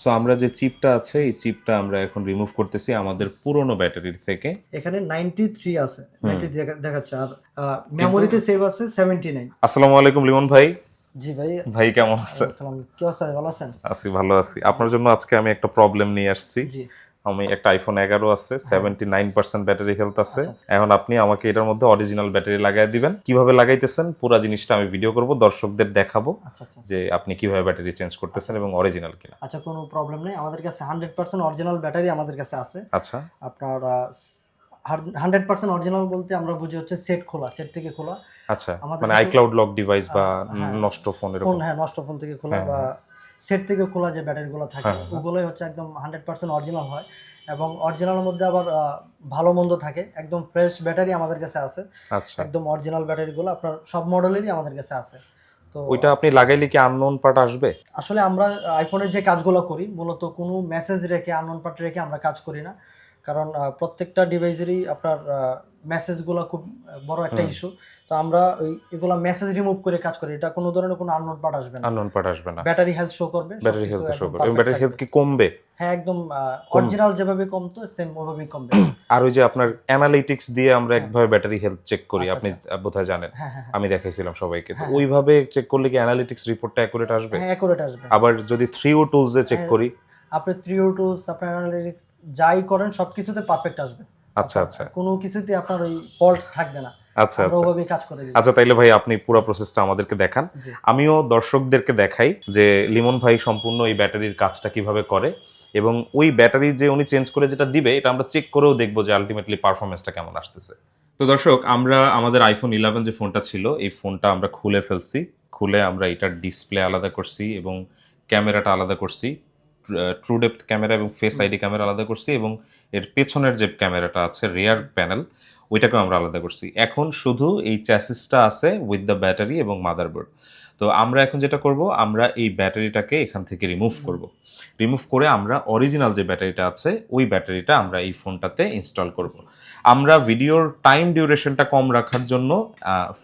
So আমরা যে চিপটা আছে এই চিপটা আমরা এখন রিমুভ করতেছি আমাদের পুরনো ব্যাটারির থেকে। এখানে নাইনটি থ্রি আছে নাইনটি দেখাচ্ছে। আর মেমোরিতে সেভ আছে সেভেন্টি নাইন আসসালামু আলাইকুম লিমন ভাই। জি ভাই। ভাই কেমন আছেন? আসসালাম কি অবস্থা ভালো আছেন? আছি ভালো আছি। আপনার জন্য আজকে আমি একটা প্রবলেম নিয়ে আসছি। জি। আমি একটা আইফোন এগারো আছে seventy nine percent battery health আছে। আচ্ছা, এখন আপনি আমাকে এটার মধ্যে অরিজিনাল ব্যাটারি লাগাই দিবেন। কীভাবে লাগাইতেছেন? পুরো জিনিসটা আমি ভিডিও করব দর্শকদের দেখাবো আচ্ছা আচ্ছা। যে আপনি কীভাবে ব্যাটারি চেঞ্জ করতেছেন এবং অরিজিনাল কিনা। আচ্ছা কোনো প্রবলেম নেই। আমাদের কাছে হান্ড্রেড পার্সেন্ট অরিজিনাল ব্যাটারি আমাদের কাছে আছে। আচ্ছা। আপনার হান্ড্রেড পার্সেন্ট অরিজিনাল বলতে আমরা বুঝি হচ্ছে সেট খোলা সেট থেকে খোলা। আচ্ছা মানে আইক্লাউড লক ডিভাইস বা হ্যাঁ। নষ্ট ফোন ফোন এরকম। হ্যাঁ নষ্ট ফোন থেকে খোলা হ্যাঁ, বা সেট থেকে খোলা যে ব্যাটারিগুলো থাকে হ্যাঁ, হ্যাঁ। ওগুলোই হচ্ছে একদম হান্ড্রেড পার্সেন্ট অরিজিনাল হয় এবং অরিজিনালের মধ্যে আবার ভালো মন্দ থাকে। একদম ফ্রেশ ব্যাটারি আমাদের কাছে আছে। আচ্ছা। একদম অরিজিনাল ব্যাটারিগুলো আপনার সব মডেলেরই আমাদের কাছে আছে। তো ওইটা আপনি লাগাইলে কি আননোন পার্ট আসবে? আসলে আমরা আইফোনের যে কাজগুলো করি মূলত কোনো মেসেজ রেখে আননোন পার্ট রেখে আমরা কাজ করি না। কারণ প্রত্যেকটা ডিভাইসেরই আপনার মেসেজগুলো খুব বড় একটা ইস্যু তো আমরা ওই এগুলো মেসেজ রিমুভ করে কাজ করি। এটা কোনো ধরনের কোনো আননোন পার্ট আসবে না। আননোন পার্ট আসবে না। ব্যাটারি হেলথ শো করবে ব্যাটারি হেলথ শো করবে। এবং ব্যাটারি হেলথ কি কমবে? হ্যাঁ একদম অরিজিনাল যেভাবে কমতো সেম ওভাবেই কমবে। আর ওই যে আপনার অ্যানালিটিক্স দিয়ে আমরা হ্যাঁ। একভাবে ব্যাটারি হেলথ চেক করি আচ্ছা, আপনি বোধহয় জানেন। হ্যাঁ হ্যাঁ আমি দেখাইছিলাম সবাইকে। তো। ওইভাবে চেক করলে কি অ্যানালিটিক্স রিপোর্টটা অ্যাকুরেট আসবে? হ্যাঁ অ্যাকুরেট আসবে। আবার যদি থ্রি ও টুলসে চেক হ্যাঁ। করি? আপনি থ্রি ও টুলস আপনার analytics যাই করেন সবকিছুতে পারফেক্ট আসবে। আচ্ছা আচ্ছা। কোনো কিছুতে আপনার ওই ফল্ট থাকবে না। আচ্ছা আচ্ছা। কাজ করে আচ্ছা তাইলে ভাই আপনি পুরো প্রসেসটা আমাদেরকে দেখান। আমিও দর্শকদেরকে দেখাই যে লিমন ভাই সম্পূর্ণ এই ব্যাটারির কাজটা কীভাবে করে এবং ওই ব্যাটারি যে উনি চেঞ্জ করে যেটা দিবে এটা আমরা চেক করেও দেখব যে আলটিমেটলি পারফরমেন্সটা কেমন আসতেছে। তো দর্শক আমরা আমাদের আইফোন ইলেভেন যে ফোনটা ছিল এই ফোনটা আমরা খুলে ফেলছি। খুলে আমরা এটার ডিসপ্লে আলাদা করছি এবং ক্যামেরাটা আলাদা করছি। ট্রু ডেপথ ক্যামেরা এবং ফেস আইডি ক্যামেরা আলাদা করছি এবং এর পেছনের যে ক্যামেরাটা আছে রেয়ার প্যানেল ওইটাকেও আমরা আলাদা করছি। এখন শুধু এই চ্যাসিসটা আছে উইথ দ্য ব্যাটারি এবং মাদারবোর্ড তো আমরা এখন যেটা করব আমরা এই ব্যাটারিটাকে এখান থেকে রিমুভ করব। রিমুভ করে আমরা অরিজিনাল যে ব্যাটারিটা আছে ওই ব্যাটারিটা আমরা এই ফোনটাতে ইনস্টল করব। আমরা ভিডিওর টাইম ডিউরেশনটা কম রাখার জন্য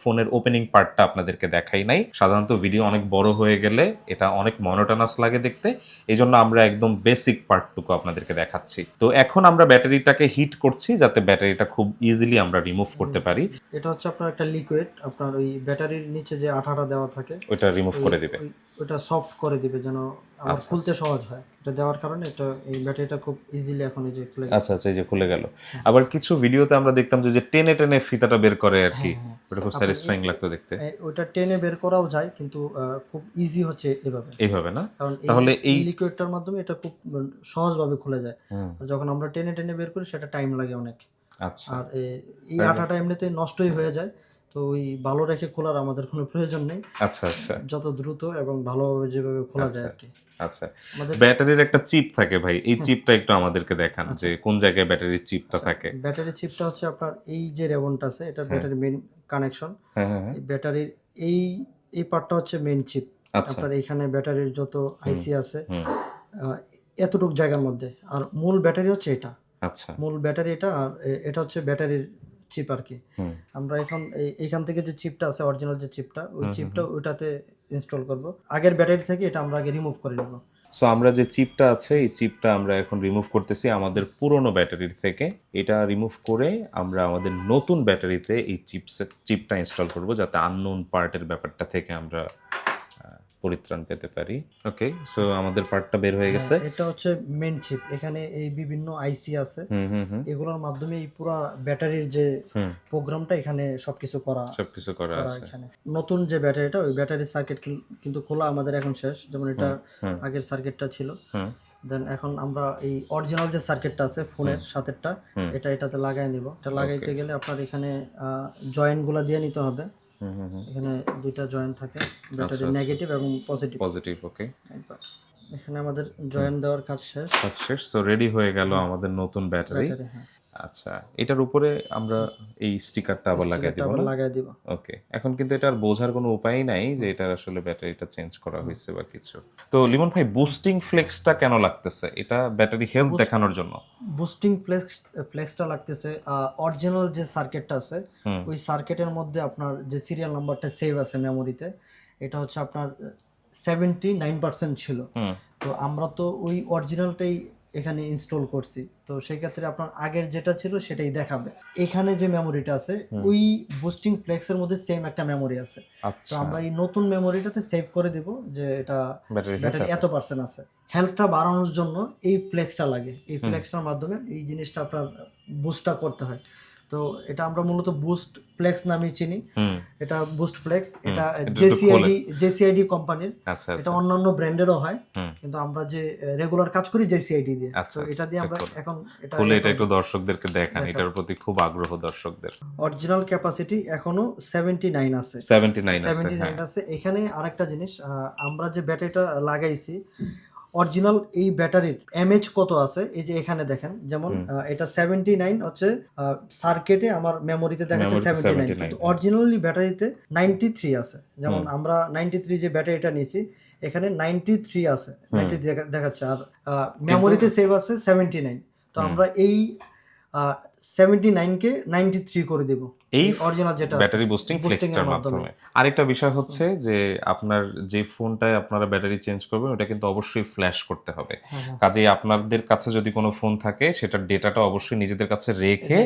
ফোনের ওপেনিং পার্টটা আপনাদেরকে দেখাই নাই। সাধারণত ভিডিও অনেক বড় হয়ে গেলে এটা অনেক মনোটানাস লাগে দেখতে। এই জন্য আমরা একদম বেসিক পার্টটুকু আপনাদেরকে দেখাচ্ছি। তো এখন আমরা ব্যাটারিটাকে হিট করছি যাতে ব্যাটারিটা খুব ইজিলি আমরা রিমুভ করতে পারি। এটা হচ্ছে আপনার একটা লিকুইড আপনার ওই ব্যাটারির নিচে যে আঠাটা দেওয়া থাকে ওইটা রিমুভ করে দিবে। ওটা সফট করে দিবে যেন আবার আচ্ছা। খুলতে সহজ হয়। এটা দেওয়ার কারণে এটা এই ব্যাটারিটা খুব ইজিলি এখন এই যে খুলে আচ্ছা আচ্ছা এই যে খুলে গেল। আবার কিছু ভিডিওতে আমরা দেখতাম যে টেনে টেনে ফিতাটা বের করে আর কি। হ্যাঁ, হ্যাঁ। ওটা খুব স্যাটিসফাইং লাগতো দেখতে। ওটা টেনে বের করাও যায় কিন্তু খুব ইজি হচ্ছে এভাবে। এইভাবে না? কারণ তাহলে এই লিকুইডটার মাধ্যমে এটা খুব সহজভাবে খুলে যায়। যখন আমরা টেনে টেনে বের করি সেটা টাইম লাগে অনেক। আচ্ছা। আর এই? আঠাটা এমনিতে নষ্টই হয়ে যায়। তো ওই ভালো রেখে খোলার আমাদের কোনো প্রয়োজন নেই। আচ্ছা আচ্ছা। যত দ্রুত এবং ভালোভাবে যেভাবে খোলা যায় আচ্ছা। আর কি। আচ্ছা। ব্যাটারির একটা চিপ থাকে ভাই এই চিপটা একটু আমাদেরকে দেখান যে কোন জায়গায় ব্যাটারির চিপটা থাকে। ব্যাটারি চিপটা হচ্ছে আপনার এই যে রেবনটা আছে এটা ব্যাটারি মেইন কানেকশন হ্যাঁ হ্যাঁ হ্যাঁ। ব্যাটারির এই এই পার্টটা হচ্ছে মেইন চিপ আচ্ছা। আপনার এখানে ব্যাটারির যত আইসি আছে এতটুক জায়গার মধ্যে। আর মূল ব্যাটারি হচ্ছে এটা। আচ্ছা। মূল ব্যাটারি এটা আর এটা হচ্ছে ব্যাটারির চিপ আর কি। আমরা এখন এই- এইখান থেকে যে চিপটা আছে অরিজিনাল যে চিপটা ওই চিপটা ওইটাতে ইনস্টল করব। আগের ব্যাটারি থেকে এটা আমরা আগে রিমুভ করে নেব। সো আমরা যে চিপটা আছে এই চিপটা আমরা এখন রিমুভ করতেছি আমাদের পুরনো ব্যাটারির থেকে। এটা রিমুভ করে আমরা আমাদের নতুন ব্যাটারিতে এই চিপসের চিপটা ইনস্টল করব যাতে আননোন পার্টের ব্যাপারটা থেকে আমরা পরিত্রাণ পেতে পারি। ওকে সো আমাদের পার্টটা বের হয়ে গেছে। হ্যাঁ, এটা হচ্ছে মেন চিপ এখানে এই বিভিন্ন আইসি আছে। হুম হুম হুম। এগুলোর মাধ্যমে এই পুরো ব্যাটারির যে প্রোগ্রামটা এখানে সবকিছু করা সবকিছু করা আছে। এখানে। নতুন যে ব্যাটারিটা ওই ব্যাটারি সার্কিট কিন্তু খোলা আমাদের এখন শেষ। যেমন এটা আগের সার্কিটটা ছিল। হুম। দেন এখন আমরা এই অরিজিনাল যে সার্কিটটা আছে ফোনের সাথেরটা এটা এটাতে লাগাই নিব। এটা লাগাইতে গেলে আপনার এখানে জয়েন্টগুলা দিয়ে নিতে হবে। এখানে দুইটা জয়েন্ট থাকে ব্যাটারি আচ্ছা। নেগেটিভ এবং পজিটিভ পজিটিভ ওকে এখানে আমাদের জয়েন্ট দেওয়ার কাজ শেষ। কাজ শেষ তো রেডি হয়ে গেল আমাদের নতুন ব্যাটারি ব্যাটারি হ্যাঁ। আচ্ছা এটার উপরে আমরা এই স্টিকারটা আবার লাগাই দিব আবার লাগাই দিব। ওকে এখন কিন্তু এটার বোঝার কোনো উপায় নাই যে এটার আসলে ব্যাটারিটা চেঞ্জ করা হয়েছে বা কিছু। তো লিমন ভাই বুস্টিং ফ্লেক্সটা কেন লাগতেছে? এটা ব্যাটারি হেলথ দেখানোর জন্য। বুস্টিং ফ্লেক্স ফ্লেক্সটা লাগতেছে অরিজিনাল যে সার্কিটটা আছে ওই সার্কিটের মধ্যে আপনার যে সিরিয়াল নাম্বারটা সেভ আছে মেমোরিতে এটা হচ্ছে আপনার সেভেন্টি নাইন পার্সেন্ট ছিল তো আমরা তো ওই অরিজিনালটাই এখানে ইনস্টল করছি। তো সেই ক্ষেত্রে আপনার আগের যেটা ছিল সেটাই দেখাবে। এখানে যে মেমোরিটা আছে ওই বুস্টিং ফ্লেক্সের মধ্যে সেম একটা মেমোরি আছে। তো আচ্ছা। আমরা এই নতুন মেমোরিটাতে সেভ করে দেব যে এটা ব্যাটারি এত পার্সেন্ট আছে। হেলথটা বাড়ানোর জন্য এই ফ্লেক্সটা লাগে। এই। ফ্লেক্সটার মাধ্যমে এই জিনিসটা আপনার বুস্টটা করতে হয়। তো এটা আমরা মূলত বুস্ট ফ্লেক্স নামে চিনি। এটা বুস্ট ফ্লেক্স এটা জেসিআইডি জেসিআইডি কোম্পানির। আচ্ছা এটা আচ্ছা। অন্যান্য ব্র্যান্ডেরও হয় কিন্তু আমরা যে রেগুলার কাজ করি জেসিআইডি দিয়ে। আচ্ছা, তো এটা দিয়ে আমরা এখন এটা খুলে এটা একটু দর্শকদেরকে দেখান। এটার প্রতি খুব আগ্রহ দর্শকদের। অরিজিনাল ক্যাপাসিটি এখনও সেভেন্টি নাইন আছে। সেভেন্টি নাইন আছে সেভেন্টি হ্যাঁ। নাইন আছে। এখানে আরেকটা জিনিস আমরা যে ব্যাটারিটা লাগাইছি অরিজিনাল এই ব্যাটারির এমএচ কত আছে? এই যে এখানে দেখেন যেমন এটা সেভেন্টি নাইন হচ্ছে সার্কেটে আমার মেমোরিতে দেখাচ্ছে যাচ্ছে সেভেন্টি নাইন কিন্তু অরিজিনালি ব্যাটারিতে নাইনটি থ্রি আছে। যেমন আমরা নাইনটি থ্রি যে ব্যাটারিটা নিয়েছি এখানে নাইনটি থ্রি আছে নাইনটি দেখাচ্ছে। আর মেমোরিতে সেভ আছে সেভেন্টি নাইন তো আমরা এই সেভেন্টি নাইনকে নাইনটি থ্রি করে দেব এই অরিজিনাল যেটা ব্যাটারি বুস্টিং ফ্লেক্সটার মাধ্যমে। আরেকটা বিষয় হচ্ছে যে আপনার যে ফোনটায় আপনারা ব্যাটারি চেঞ্জ করবেন ওটা কিন্তু অবশ্যই ফ্ল্যাশ করতে হবে হ্যাঁ, হ্যাঁ। কাজেই আপনাদের কাছে যদি কোনো ফোন থাকে সেটার ডেটাটা অবশ্যই নিজেদের কাছে রেখে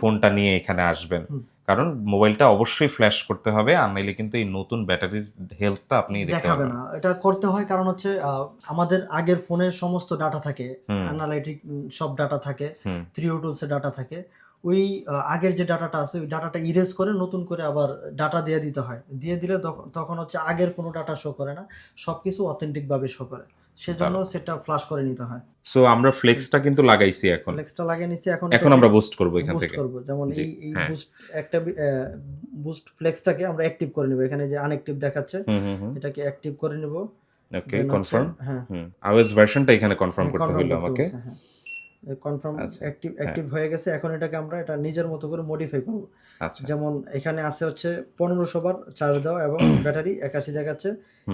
ফোনটা নিয়ে এখানে আসবেন। কারণ মোবাইলটা অবশ্যই ফ্ল্যাশ করতে হবে আর নাইলে কিন্তু এই নতুন ব্যাটারির হেলথটা আপনি দেখতে পাবেন না। এটা করতে হয় কারণ হচ্ছে আমাদের আগের ফোনের সমস্ত ডাটা থাকে। অ্যানালাইটিক সব ডাটা থাকে থ্রি টুলসের ডাটা থাকে। ওই আগের যে ডাটাটা আছে ওই ডাটাটা ইরেজ করে নতুন করে আবার ডাটা দিয়ে দিতে হয়। দিয়ে দিলে তখন- তখন হচ্ছে আগের কোনো ডাটা শো করে না সবকিছু অথেন্টিক ভাবে শো করে। সেজন্য সেটা ফ্লাশ করে নিতে হয়। সো আমরা ফ্লেক্সটা কিন্তু লাগাইছি এখন। ফ্লেক্সটা লাগিয়ে নিছি এখন এখন আমরা বুস্ট করব এখান থেকে। বুস্ট করব। যেমন এই এই হ্যাঁ। বুস্ট একটা বুস্ট ফ্লেক্সটাকে আমরা অ্যাক্টিভ করে নিব। এখানে যে আনঅ্যাক্টিভ দেখাচ্ছে এটাকে অ্যাক্টিভ করে নিব। ওকে কনফার্ম হ্যাঁ। আওয়েজ ভার্সনটা এখানে কনফার্ম করতে হলো আমাকে। কনফার্ম অ্যাক্টিভ অ্যাক্টিভ হয়ে। গেছে। এখন এটাকে আমরা এটা নিজের মতো করে মডিফাই করব। আচ্ছা। যেমন এখানে আছে হচ্ছে পনেরোশো বার চার্জ দেওয়া এবং ব্যাটারি একাশি দেখাচ্ছে।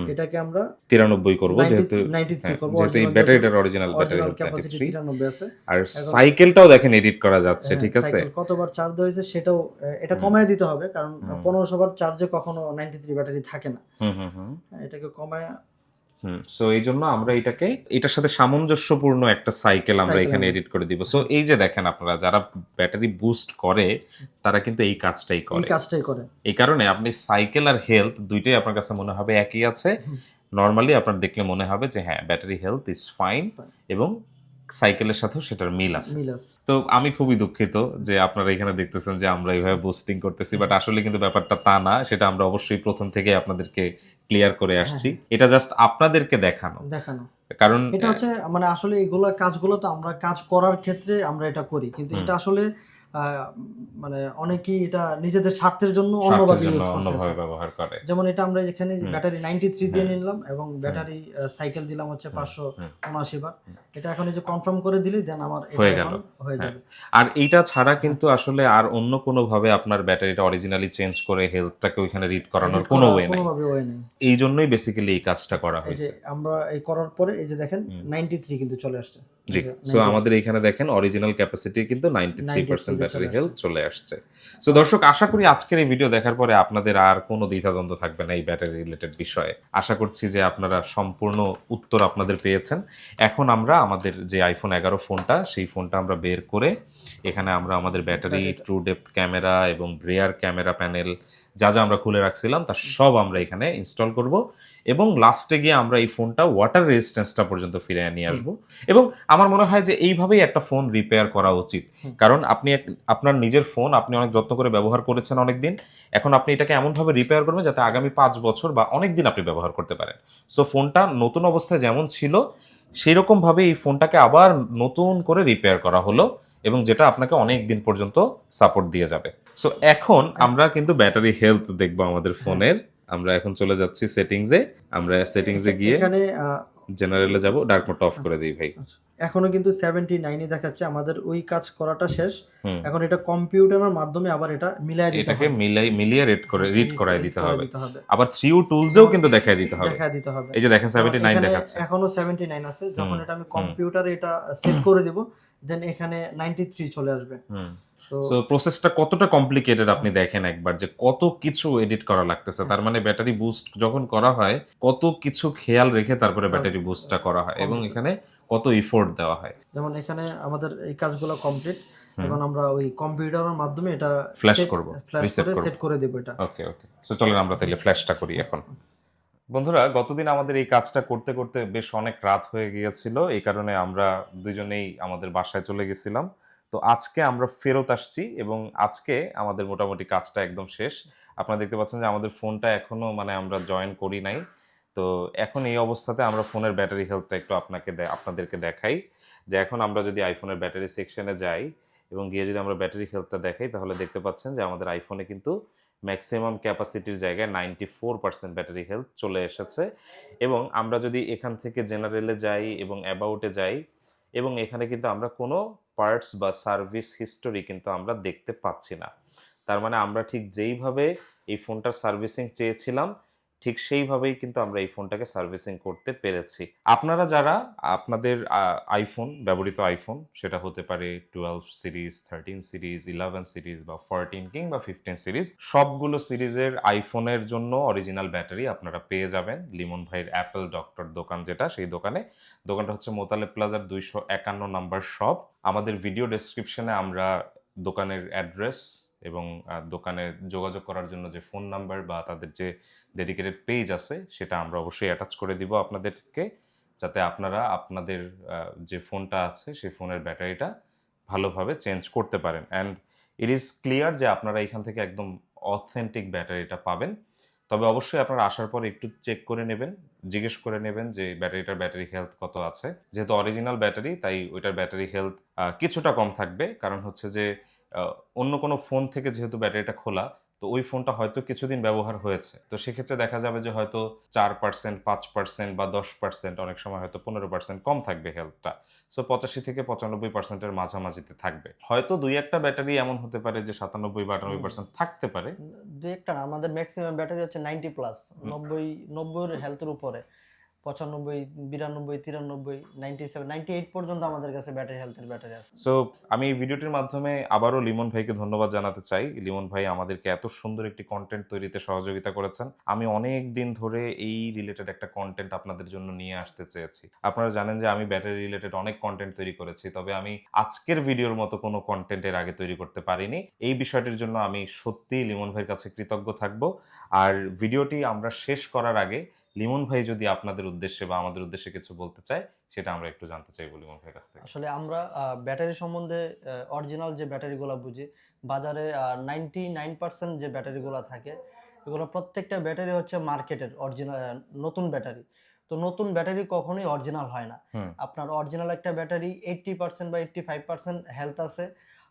এটাকে আমরা তিরানব্বই করব যেহেতু হ্যাঁ, করব। যেহেতু এই ব্যাটারিটার অরিজিনাল ব্যাটারি ক্যাপাসিটি তিরানব্বই আছে। আর সাইকেলটাও দেখেন এডিট করা যাচ্ছে হ্যাঁ, ঠিক আছে? কতবার চার্জ দেওয়া হয়েছে সেটাও এটা কমায় দিতে হবে কারণ। পনেরোশো বার চার্জে কখনো নাইনটি থ্রি ব্যাটারি থাকে না। হুম হুম হুম। হ্যাঁ, এটাকে কমায় সো এই জন্য আমরা এটাকে এটার সাথে সামঞ্জস্যপূর্ণ একটা সাইকেল আমরা এখানে এডিট করে দিব। সো এই যে দেখেন আপনারা যারা ব্যাটারি বুস্ট করে তারা কিন্তু এই কাজটাই এই করে। কাজটাই করে। এই কারণে আপনি সাইকেল আর হেলথ দুইটাই আপনার কাছে মনে হবে একই আছে। নর্মালি আপনার দেখলে মনে হবে যে হ্যাঁ ব্যাটারি হেলথ ইজ ফাইন এবং সাইকেলের সাথেও সেটার মিল আছে। তো আমি খুবই দুঃখিত যে আপনারা এখানে দেখতেছেন যে আমরা এইভাবে বুস্টিং করতেছি বাট আসলে কিন্তু ব্যাপারটা তা না সেটা আমরা অবশ্যই প্রথম থেকে আপনাদেরকে ক্লিয়ার করে আসছি। এটা জাস্ট আপনাদেরকে দেখানো। দেখানো। কারণ এটা হচ্ছে মানে আসলে এগুলো কাজগুলো তো আমরা কাজ করার ক্ষেত্রে আমরা এটা করি কিন্তু এটা আসলে মানে অনেকেই এটা নিজেদের স্বার্থের জন্য অন্যভাবে ইউজ করতেছে। ব্যবহার করে। যেমন এটা আমরা এখানে ব্যাটারি নাইনটি থ্রি দিয়ে। নিলাম এবং ব্যাটারি সাইকেল দিলাম হচ্ছে পাঁচশো হুম। উনআশি বার। এটা এখন এই যে কনফার্ম করে দিলে দেন আমার এটা হয়ে গেল। হয়ে হ্যাঁ। যাবে। আর এইটা ছাড়া কিন্তু আসলে আর অন্য কোনো ভাবে আপনার ব্যাটারিটা অরিজিনালি চেঞ্জ করে হেলথটাকে ওইখানে রিড করানোর কোনো ওয়ে নাই। এই জন্যই বেসিক্যালি এই কাজটা করা হয়েছে। আমরা এই করার পরে এই যে দেখেন হুম। নাইনটি থ্রি কিন্তু চলে আসছে। জি। সো আমাদের এখানে দেখেন অরিজিনাল ক্যাপাসিটি কিন্তু ninety three percent battery health চলে আসছে। সো দর্শক আশা করি আজকের এই ভিডিও দেখার পরে আপনাদের আর কোনো দ্বিধাদ্বন্দ্ব থাকবে না এই ব্যাটারি রিলেটেড বিষয়ে। আশা করছি যে আপনারা সম্পূর্ণ উত্তর আপনাদের পেয়েছেন। এখন আমরা আমাদের যে আইফোন এগারো ফোনটা সেই ফোনটা আমরা বের করে এখানে আমরা আমাদের ব্যাটারি। ট্রু ডেপথ ক্যামেরা এবং রেয়ার ক্যামেরা প্যানেল যা যা আমরা খুলে রাখছিলাম তার সব আমরা এখানে ইনস্টল করব। এবং লাস্টে গিয়ে আমরা এই ফোনটা ওয়াটার রেজিস্ট্যান্সটা পর্যন্ত ফিরে নিয়ে আসব। এবং আমার মনে হয় যে এইভাবেই একটা ফোন রিপেয়ার করা উচিত। কারণ আপনি আপনার নিজের ফোন আপনি অনেক যত্ন করে ব্যবহার করেছেন অনেক দিন এখন আপনি এটাকে এমনভাবে রিপেয়ার করবেন যাতে আগামী পাঁচ বছর বা অনেক দিন আপনি ব্যবহার করতে পারেন। সো ফোনটা নতুন অবস্থায় যেমন ছিল সেই রকমভাবে এই ফোনটাকে আবার নতুন করে রিপেয়ার করা হলো। এবং যেটা আপনাকে অনেক দিন পর্যন্ত সাপোর্ট দিয়ে যাবে। সো এখন আমরা কিন্তু ব্যাটারি হেলথ দেখব আমাদের ফোনের। আমরা এখন চলে যাচ্ছি সেটিংসে আমরা সেটিংসে গিয়ে এখানে জেনারেলে যাব ডার্ক মোডটা অফ করে দিই ভাই। আচ্ছা, এখনও কিন্তু সেভেন্টি নাইনই দেখাচ্ছে আমাদের ওই কাজ করাটা শেষ। এখন এটা কম্পিউটারের মাধ্যমে আবার এটা মিলাই দিতে হবে এটাকে মিলাই মিলিয়ে রেড করে রিড করায় দিতে হবে। আবার থ্রি ও টুলসেও কিন্তু দেখাই দিতে হবে। দেখা দিতে হবে। এই যে দেখেন সেভেন্টি নাইন এখানে দেখাচ্ছে। এখনও সেভেন্টি নাইন আছে। যখন এটা আমি কম্পিউটারে এটা সেট করে দিব দেন এখানে নাইনটি থ্রি চলে আসবে। হুম। তো সো প্রসেসটা কতটা কমপ্লিকেটেড আপনি দেখেন একবার যে কত কিছু এডিট করা লাগতেছে। তার মানে ব্যাটারি বুস্ট যখন করা হয় কত কিছু খেয়াল রেখে তারপরে ব্যাটারি বুস্টটা করা হয় এবং এখানে কত ইফোর্ট দেওয়া হয়। যেমন এখানে আমাদের এই কাজগুলো কমপ্লিট এখন আমরা ওই কম্পিউটারের মাধ্যমে এটা করব, ফ্ল্যাশ reset করে সেট করে দেব এটা। ওকে ওকে সো চলেন আমরা তাহলে ফ্ল্যাশটা করি এখন। বন্ধুরা গতদিন আমাদের এই কাজটা করতে করতে বেশ অনেক রাত হয়ে গিয়েছিল। এই কারণে আমরা দুজনেই আমাদের বাসায় চলে গেছিলাম। তো আজকে আমরা ফেরত আসছি এবং আজকে আমাদের মোটামুটি কাজটা একদম শেষ। আপনারা দেখতে পাচ্ছেন যে আমাদের ফোনটা এখনও মানে আমরা জয়েন করি নাই। তো এখন এই অবস্থাতে আমরা ফোনের ব্যাটারি হেলথটা একটু আপনাকে আপনাদেরকে দেখাই যে এখন আমরা যদি আইফোনের ব্যাটারি সেকশনে যাই এবং গিয়ে যদি আমরা ব্যাটারি হেলথটা দেখাই, তাহলে দেখতে পাচ্ছেন যে আমাদের আইফোনে কিন্তু ম্যাক্সিমাম ক্যাপাসিটির জায়গায় ninety four percent battery health চলে এসেছে। এবং আমরা যদি এখান থেকে জেনারেলে যাই এবং অ্যাবাউটে যাই এবং এখানে কিন্তু আমরা কোনো পার্টস বা সার্ভিস হিস্টোরি কিন্তু আমরা দেখতে পাচ্ছি না। তার মানে আমরা ঠিক যেইভাবে এই ফোনটার সার্ভিসিং চেয়েছিলাম ঠিক সেইভাবেই কিন্তু আমরা এই ফোনটাকে সার্ভিসিং করতে পেরেছি। আপনারা যারা, আপনাদের আইফোন ব্যবহৃত আইফোন সেটা হতে পারে twelve series thirteen series eleven series বা ফোরটিন কিংবা ফিফটিন সিরিজ সবগুলো সিরিজের আইফোনের জন্য অরিজিনাল ব্যাটারি আপনারা পেয়ে যাবেন। লিমন ভাইয়ের অ্যাপেল ডক্টর দোকান যেটা, সেই দোকানে। দোকানটা হচ্ছে মোতালে প্লাজার দুইশো একান্ন নাম্বার শপ আমাদের ভিডিও ডেসক্রিপশনে আমরা দোকানের অ্যাড্রেস এবং দোকানে যোগাযোগ করার জন্য যে ফোন নাম্বার বা তাদের যে ডেডিকেটেড পেজ আছে, সেটা আমরা অবশ্যই অ্যাটাচ করে দিব আপনাদেরকে, যাতে আপনারা আপনাদের যে ফোনটা আছে, সেই ফোনের ব্যাটারিটা ভালোভাবে চেঞ্জ করতে পারেন। অ্যান্ড ইট ইজ ক্লিয়ার যে আপনারা এখান থেকে একদম অথেন্টিক ব্যাটারিটা পাবেন। তবে অবশ্যই আপনারা আসার পর একটু চেক করে নেবেন, জিজ্ঞেস করে নেবেন যে ব্যাটারিটার ব্যাটারি হেলথ কত আছে। যেহেতু অরিজিনাল ব্যাটারি, তাই ওইটার ব্যাটারি হেলথ কিছুটা কম থাকবে। কারণ হচ্ছে যে অন্য কোনো ফোন থেকে যেহেতু ব্যাটারিটা খোলা তো ওই ফোনটা হয়তো কিছুদিন ব্যবহার হয়েছে। তো সেক্ষেত্রে দেখা যাবে যে হয়তো চার পার্সেন্ট পাঁচ পার্সেন্ট বা দশ পার্সেন্ট অনেক সময় হয়তো পনেরো পার্সেন্ট কম থাকবে হেলথটা সো পঁচাশি থেকে পঁচানব্বই পার্সেন্টের মাঝামাঝিতে থাকবে। হয়তো দুই একটা ব্যাটারি এমন হতে পারে যে সাতানব্বই বা আটানব্বই পার্সেন্ট থাকতে পারে। দুই একটা আমাদের ম্যাক্সিমাম ব্যাটারি হচ্ছে নাইনটি প্লাস নব্বই নব্বইয়ের হেলথের উপরে। পঁচানব্বই, বিরানব্বই, তিরানব্বই নাইনটি সেভেন নাইনটি এইট পর্যন্ত আমাদের কাছে ব্যাটারি হেলথের ব্যাটারি আছে। সো আমি এই ভিডিওটির মাধ্যমে আবারও লিমন ভাইকে ধন্যবাদ জানাতে চাই। লিমন ভাই আমাদেরকে এত সুন্দর একটি কন্টেন্ট তৈরিতে সহযোগিতা করেছেন। আমি অনেক দিন ধরে এই রিলেটেড একটা কন্টেন্ট আপনাদের জন্য নিয়ে আসতে চেয়েছি। আপনারা জানেন যে আমি ব্যাটারি রিলেটেড অনেক কন্টেন্ট তৈরি করেছি, তবে আমি আজকের ভিডিওর মতো কোনো কন্টেন্টের আগে তৈরি করতে পারিনি। এই বিষয়টির জন্য আমি সত্যি লিমন ভাইয়ের কাছে কৃতজ্ঞ থাকব। আর ভিডিওটি আমরা শেষ করার আগে লিমন ভাই যদি আপনাদের উদ্দেশ্যে বা আমাদের উদ্দেশ্যে কিছু বলতে চায় সেটা আমরা একটু জানতে চাইব লিমন ভাইয়ের কাছ থেকে। আসলে আমরা ব্যাটারি সম্বন্ধে অরিজিনাল যে ব্যাটারিগুলো বুঝি বাজারে নাইনটি নাইন পার্সেন্ট যে ব্যাটারিগুলো থাকে এগুলো প্রত্যেকটা ব্যাটারি হচ্ছে মার্কেটের অরিজিনাল নতুন ব্যাটারি। তো নতুন ব্যাটারি কখনোই অরিজিনাল হয় না। আপনার অরিজিনাল একটা ব্যাটারি এইট্টি পার্সেন্ট বা এইট্টি ফাইভ পার্সেন্ট হেলথ আছে।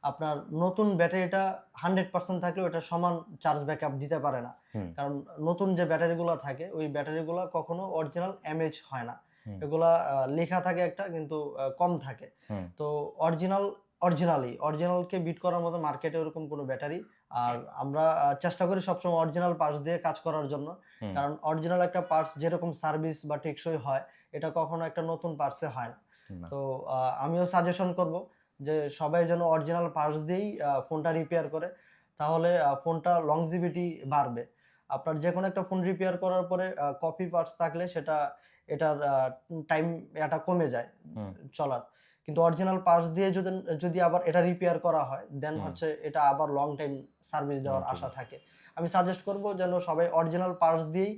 আপনার নতুন ব্যাটারিটা হান্ড্রেড পার্সেন্ট থাকলেও এটা সমান চার্জ ব্যাকআপ দিতে পারে না। কারণ নতুন যে ব্যাটারিগুলো থাকে ওই ব্যাটারিগুলো কখনো অরিজিনাল এমএচ হয় না। এগুলা লেখা থাকে একটা কিন্তু কম থাকে। তো অরিজিনাল অরিজিনালি অরিজিনালকে বিট করার মতো মার্কেটে ওরকম কোনো ব্যাটারি আর আমরা চেষ্টা করি সবসময় অরিজিনাল পার্টস দিয়ে কাজ করার জন্য। কারণ অরিজিনাল একটা পার্টস যেরকম সার্ভিস বা টেকসই হয় এটা কখনো একটা নতুন পার্টসে হয় না। তো আমিও সাজেশন করব যে সবাই যেন অরিজিনাল পার্টস দিয়েই ফোনটা রিপেয়ার করে তাহলে ফোনটা লংজিভিটি বাড়বে। আপনার যে কোনো একটা ফোন রিপেয়ার করার পরে কপি পার্টস থাকলে সেটা এটার টাইম এটা কমে যায় চলার। কিন্তু অরিজিনাল পার্টস দিয়ে যদি যদি আবার এটা রিপেয়ার করা হয় দেন হচ্ছে এটা আবার লং টাইম সার্ভিস দেওয়ার আশা থাকে। আমি সাজেস্ট করব যেন সবাই অরিজিনাল পার্টস দিয়েই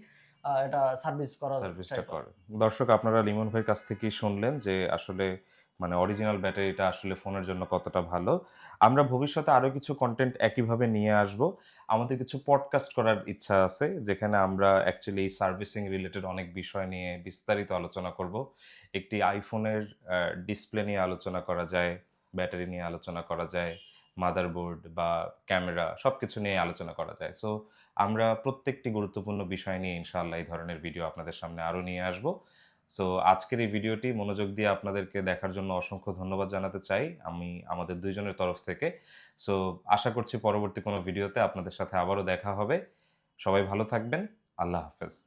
এটা সার্ভিস করার সার্ভিসটা করে। দর্শক আপনারা লিমন ভাইয়ের কাছ থেকেই শুনলেন যে আসলে মানে অরিজিনাল ব্যাটারিটা আসলে ফোনের জন্য কতটা ভালো। আমরা ভবিষ্যতে আরও কিছু কন্টেন্ট একইভাবে নিয়ে আসব। আমাদের কিছু পডকাস্ট করার ইচ্ছা আছে, যেখানে আমরা অ্যাকচুয়ালি এই সার্ভিসিং রিলেটেড অনেক বিষয় নিয়ে বিস্তারিত আলোচনা করব। একটি আইফোনের ডিসপ্লে নিয়ে আলোচনা করা যায় ব্যাটারি নিয়ে আলোচনা করা যায় মাদারবোর্ড বা ক্যামেরা সব কিছু নিয়ে আলোচনা করা যায়। সো আমরা প্রত্যেকটি গুরুত্বপূর্ণ বিষয় নিয়ে ইনশাআল্লাহ এই ধরনের ভিডিও আপনাদের সামনে আরও নিয়ে আসব। সো আজকের এই ভিডিওটি মনোযোগ দিয়ে আপনাদেরকে দেখার জন্য অসংখ্য ধন্যবাদ জানাতে চাই। আমি, আমাদের দুইজনের তরফ থেকে। সো আশা করছি পরবর্তী কোনো ভিডিওতে আপনাদের সাথে আবারও দেখা হবে। সবাই ভালো থাকবেন। আল্লাহ হাফেজ।